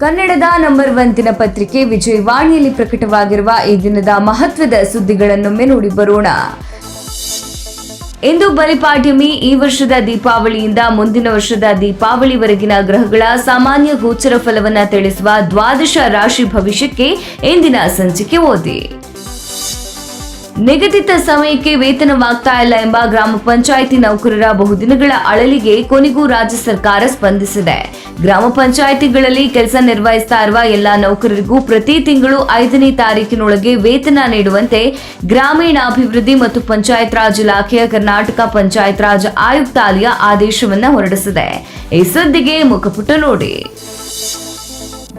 ಕನ್ನಡದ number one ದಿನಪತ್ರಿಕೆ ವಿಜಯವಾಣಿಯಲ್ಲಿ ಪ್ರಕಟವಾಗಿರುವ ಈ ದಿನದ ಮಹತ್ವದ ಸುದ್ದಿಗಳನ್ನೊಮ್ಮೆ ನೋಡಿ ಬರೋಣ. ಇಂದು ಬಲಿಪಾಡ್ಯಮಿ ಈ ವರ್ಷದ ದೀಪಾವಳಿಯಿಂದ ಮುಂದಿನ ವರ್ಷದ ದೀಪಾವಳಿವರೆಗಿನ ಗ್ರಹಗಳ ಸಾಮಾನ್ಯ ಗೋಚರ ಫಲವನ್ನ ತಿಳಿಸುವ ದ್ವಾದಶ ರಾಶಿ ಭವಿಷ್ಯಕ್ಕೆ ಇಂದಿನ ಸಂಚಿಕೆ ಓದಿ. ನಿಗದಿತ ಸಮಯಕ್ಕೆ ವೇತನವಾಗ್ತಾ ಇಲ್ಲ ಎಂಬ ಗ್ರಾಮ ಪಂಚಾಯಿತಿ ನೌಕರರ ಬಹುದಿನಗಳ ಅಳಲಿಗೆ ಕೊನೆಗೂ ರಾಜ್ಯ ಸರ್ಕಾರ ಸ್ಪಂದಿಸಿದೆ. ಗ್ರಾಮ ಪಂಚಾಯಿತಿಗಳಲ್ಲಿ ಕೆಲಸ ನಿರ್ವಹಿಸ್ತಾ ಇರುವ ಎಲ್ಲಾ ನೌಕರರಿಗೂ ಪ್ರತಿ ತಿಂಗಳು ಐದನೇ ತಾರೀಕಿನೊಳಗೆ ವೇತನ ನೀಡುವಂತೆ ಗ್ರಾಮೀಣಾಭಿವೃದ್ಧಿ ಮತ್ತು ಪಂಚಾಯತ್ ರಾಜ್ ಇಲಾಖೆಯ ಕರ್ನಾಟಕ ಪಂಚಾಯತ್ ರಾಜ್ ಆಯುಕ್ತಾಲಯ ಆದೇಶವನ್ನ ಹೊರಡಿಸಿದೆ. ಈ ಸುದ್ದಿಗೆ ಮುಖಪುಟ ನೋಡಿ.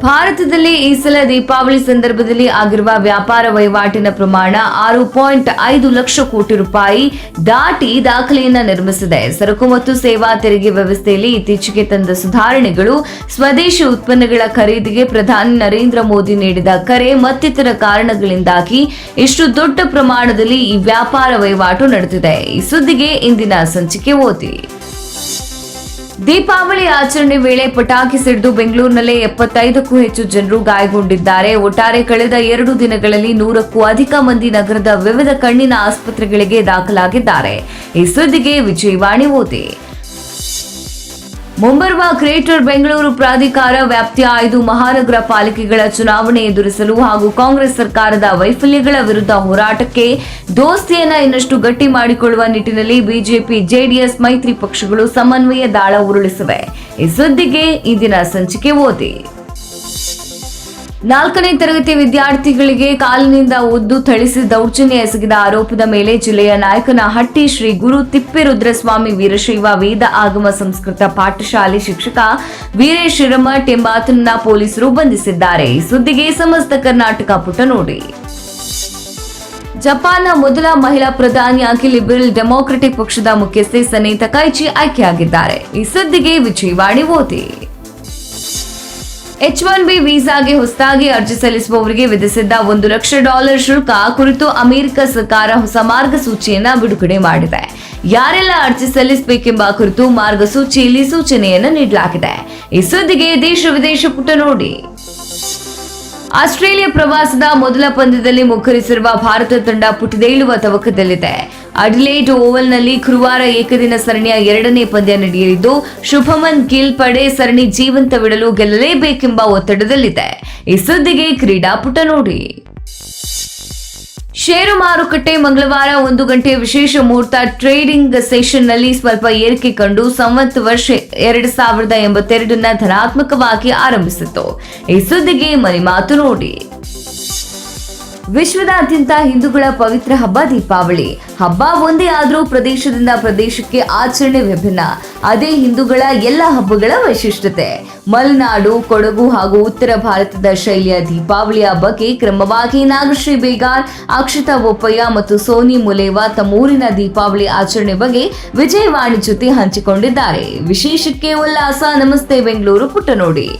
ಭಾರತದಲ್ಲಿ ಈ ಸಲ ದೀಪಾವಳಿ ಸಂದರ್ಭದಲ್ಲಿ ಆಗಿರುವ ವ್ಯಾಪಾರ ವಹಿವಾಟಿನ ಪ್ರಮಾಣ ಆರು ಪಾಯಿಂಟ್ ಐದು ಲಕ್ಷ ಕೋಟಿ ರೂಪಾಯಿ ದಾಟಿ ದಾಖಲೆಯನ್ನ ನಿರ್ಮಿಸಿದೆ. ಸರಕು ಮತ್ತು ಸೇವಾ ತೆರಿಗೆ ವ್ಯವಸ್ಥೆಯಲ್ಲಿ ಇತ್ತೀಚೆಗೆ ತಂದ ಸುಧಾರಣೆಗಳು ಸ್ವದೇಶಿ ಉತ್ಪನ್ನಗಳ ಖರೀದಿಗೆ ಪ್ರಧಾನಿ ನರೇಂದ್ರ ಮೋದಿ ನೀಡಿದ ಕರೆ ಮತ್ತಿತರ ಕಾರಣಗಳಿಂದಾಗಿ ಇಷ್ಟು ದೊಡ್ಡ ಪ್ರಮಾಣದಲ್ಲಿ ಈ ವ್ಯಾಪಾರ ವಹಿವಾಟು ನಡೆದಿದೆ. ಈ ಸುದ್ದಿಗೆ ಇಂದಿನ ಸಂಚಿಕೆ ಓದಿ. ದೀಪಾವಳಿ ಆಚರಣೆ ವೇಳೆ ಪಟಾಕಿ ಸಿಡಿದು ಬೆಂಗಳೂರಿನಲ್ಲೇ ಎಪ್ಪತ್ತೈದಕ್ಕೂ ಹೆಚ್ಚು ಜನರು ಗಾಯಗೊಂಡಿದ್ದಾರೆ. ಒಟ್ಟಾರೆ ಕಳೆದ ಎರಡು ದಿನಗಳಲ್ಲಿ ನೂರಕ್ಕೂ ಅಧಿಕ ಮಂದಿ ನಗರದ ವಿವಿಧ ಕಣ್ಣಿನ ಆಸ್ಪತ್ರೆಗಳಿಗೆ ದಾಖಲಾಗಿದ್ದಾರೆ. ಈ ಸುದ್ದಿಗೆ ವಿಜಯವಾಣಿ ಓದಿ. ಮುಂಬರುವ ಗ್ರೇಟರ್ ಬೆಂಗಳೂರು ಪ್ರಾಧಿಕಾರ ವ್ಯಾಪ್ತಿಯ ಐದು ಮಹಾನಗರ ಪಾಲಿಕೆಗಳ ಚುನಾವಣೆ ಎದುರಿಸಲು ಹಾಗೂ ಕಾಂಗ್ರೆಸ್ ಸರ್ಕಾರದ ವೈಫಲ್ಯಗಳ ವಿರುದ್ಧ ಹೋರಾಟಕ್ಕೆ ದೋಸ್ತಿಯನ್ನ ಇನ್ನಷ್ಟು ಗಟ್ಟಿ ಮಾಡಿಕೊಳ್ಳುವ ನಿಟ್ಟಿನಲ್ಲಿ ಬಿಜೆಪಿ, ಜೆಡಿಎಸ್, ಮೈತ್ರಿ ಪಕ್ಷಗಳು ಸಮನ್ವಯ ದಾಳ ಉರುಳಿಸಿವೆ. ಈ ಸುದ್ದಿಗೆ ಇಂದಿನ ಸಂಚಿಕೆ ಓದಿ. ನಾಲ್ಕನೇ ತರಗತಿ ವಿದ್ಯಾರ್ಥಿಗಳಿಗೆ ಕಾಲಿನಿಂದ ಉದ್ದು ಥಳಿಸಿ ದೌರ್ಜನ್ಯ ಎಸಗಿದ ಆರೋಪದ ಮೇಲೆ ಜಿಲ್ಲೆಯ ನಾಯಕನಹಟ್ಟಿ ಶ್ರೀ ಗುರು ತಿಪ್ಪೇರುದ್ರಸ್ವಾಮಿ ವೀರಶೈವ ವೇದ ಆಗಮ ಸಂಸ್ಕೃತ ಪಾಠಶಾಲೆ ಶಿಕ್ಷಕ ವೀರೇಶ್ ಹಿರಮಠ್ ಎಂಬಾತನನ್ನ ಪೊಲೀಸರು ಬಂಧಿಸಿದ್ದಾರೆ. ಈ ಸುದ್ದಿಗೆ ಸಮಸ್ತ ಕರ್ನಾಟಕ ಪುಟ ನೋಡಿ. ಜಪಾನ್ನ ಮೊದಲ ಮಹಿಳಾ ಪ್ರಧಾನಿಯಾಗಿ ಲಿಬರಲ್ ಡೆಮಾಕ್ರೆಟಿಕ್ ಪಕ್ಷದ ಮುಖ್ಯಸ್ಥೆ ಸನೇತ ಕೈಚಿ ಆಯ್ಕೆಯಾಗಿದ್ದಾರೆ. ಈ ಸುದ್ದಿಗೆ ವಿಜಯವಾಣಿ ಓದಿ. ಎಚ್ ಒನ್ ಬಿ ವೀಸಾಗೆ ಹೊಸದಾಗಿ ಅರ್ಜಿ ಸಲ್ಲಿಸುವವರಿಗೆ ವಿಧಿಸಿದ್ದ ಒಂದು ಲಕ್ಷ ಡಾಲರ್ ಶುಲ್ಕ ಕುರಿತು ಅಮೆರಿಕ ಸರ್ಕಾರ ಹೊಸ ಮಾರ್ಗಸೂಚಿಯನ್ನ ಬಿಡುಗಡೆ ಮಾಡಿದೆ. ಯಾರೆಲ್ಲ ಅರ್ಜಿ ಸಲ್ಲಿಸಬೇಕೆಂಬ ಕುರಿತು ಮಾರ್ಗಸೂಚಿಯಲ್ಲಿ ಸೂಚನೆಯನ್ನು ನೀಡಲಾಗಿದೆ. ಈ ಸುದ್ದಿಗೆ ದೇಶ ವಿದೇಶ ಪುಟ ನೋಡಿ. ಆಸ್ಟ್ರೇಲಿಯಾ ಪ್ರವಾಸದ ಮೊದಲ ಪಂದ್ಯದಲ್ಲಿ ಮುಖರಿಸಿರುವ ಭಾರತ ತಂಡ ಪುಟಿದೇಳುವ ತವಕದಲ್ಲಿದೆ ಅಡಿಲೇಡ್ ಓವಲ್ನಲ್ಲಿ ಗುರುವಾರ ಏಕದಿನ ಸರಣಿಯ ಎರಡನೇ ಪಂದ್ಯ ನಡೆಯಲಿದ್ದು, ಶುಭಮನ್ ಗಿಲ್ ಪಡೆ ಸರಣಿ ಜೀವಂತ ಜೀವಂತವಿಡಲು ಗೆಲ್ಲಲೇಬೇಕೆಂಬ ಒತ್ತಡದಲ್ಲಿದೆ. ಈ ಸುದ್ದಿಗೆ ಕ್ರೀಡಾಪುಟ ನೋಡಿ. ಷೇರು ಮಾರುಕಟ್ಟೆ ಮಂಗಳವಾರ ಒಂದು ಗಂಟೆ ವಿಶೇಷ ಮುಹೂರ್ತ ಟ್ರೇಡಿಂಗ್ ಸೆಷನ್ನಲ್ಲಿ ಸ್ವಲ್ಪ ಏರಿಕೆ ಕಂಡು ಸಂವತ್ ವರ್ಷ ಎರಡು ಸಾವಿರದ ಎಂಬತ್ತೆರಡನ್ನ ಧನಾತ್ಮಕವಾಗಿ ಆರಂಭಿಸಿತು ಈ ಸುದ್ದಿಗೆ ಮನೆ ಮಾತು ನೋಡಿ. ವಿಶ್ವದಾದ್ಯಂತ ಹಿಂದೂಗಳ ಪವಿತ್ರ ಹಬ್ಬ ದೀಪಾವಳಿ. ಹಬ್ಬ ಒಂದೇ ಆದರೂ ಪ್ರದೇಶದಿಂದ ಪ್ರದೇಶಕ್ಕೆ ಆಚರಣೆ ವಿಭಿನ್ನ. ಅದೇ ಹಿಂದೂಗಳ ಎಲ್ಲ ಹಬ್ಬಗಳ ವೈಶಿಷ್ಟ್ಯತೆ. ಮಲೆನಾಡು, ಕೊಡಗು ಹಾಗೂ ಉತ್ತರ ಭಾರತದ ಶೈಲಿಯ ದೀಪಾವಳಿಯ ಬಗ್ಗೆ ಕ್ರಮವಾಗಿ ನಾಗಶ್ರೀ ಬೇಗಾರ್, ಅಕ್ಷತಾ ಬೋಪಯ್ಯ ಮತ್ತು ಸೋನಿ ಮುಲೇವಾ ತಮ್ಮೂರಿನ ದೀಪಾವಳಿ ಆಚರಣೆ ಬಗ್ಗೆ ವಿಜಯವಾಣಿ ಜೊತೆ ಹಂಚಿಕೊಂಡಿದ್ದಾರೆ. ವಿಶೇಷಕ್ಕೆ ಉಲ್ಲಾಸ. ನಮಸ್ತೆ, ಬೆಂಗಳೂರು ಪುಟ್ಟ ನೋಡಿ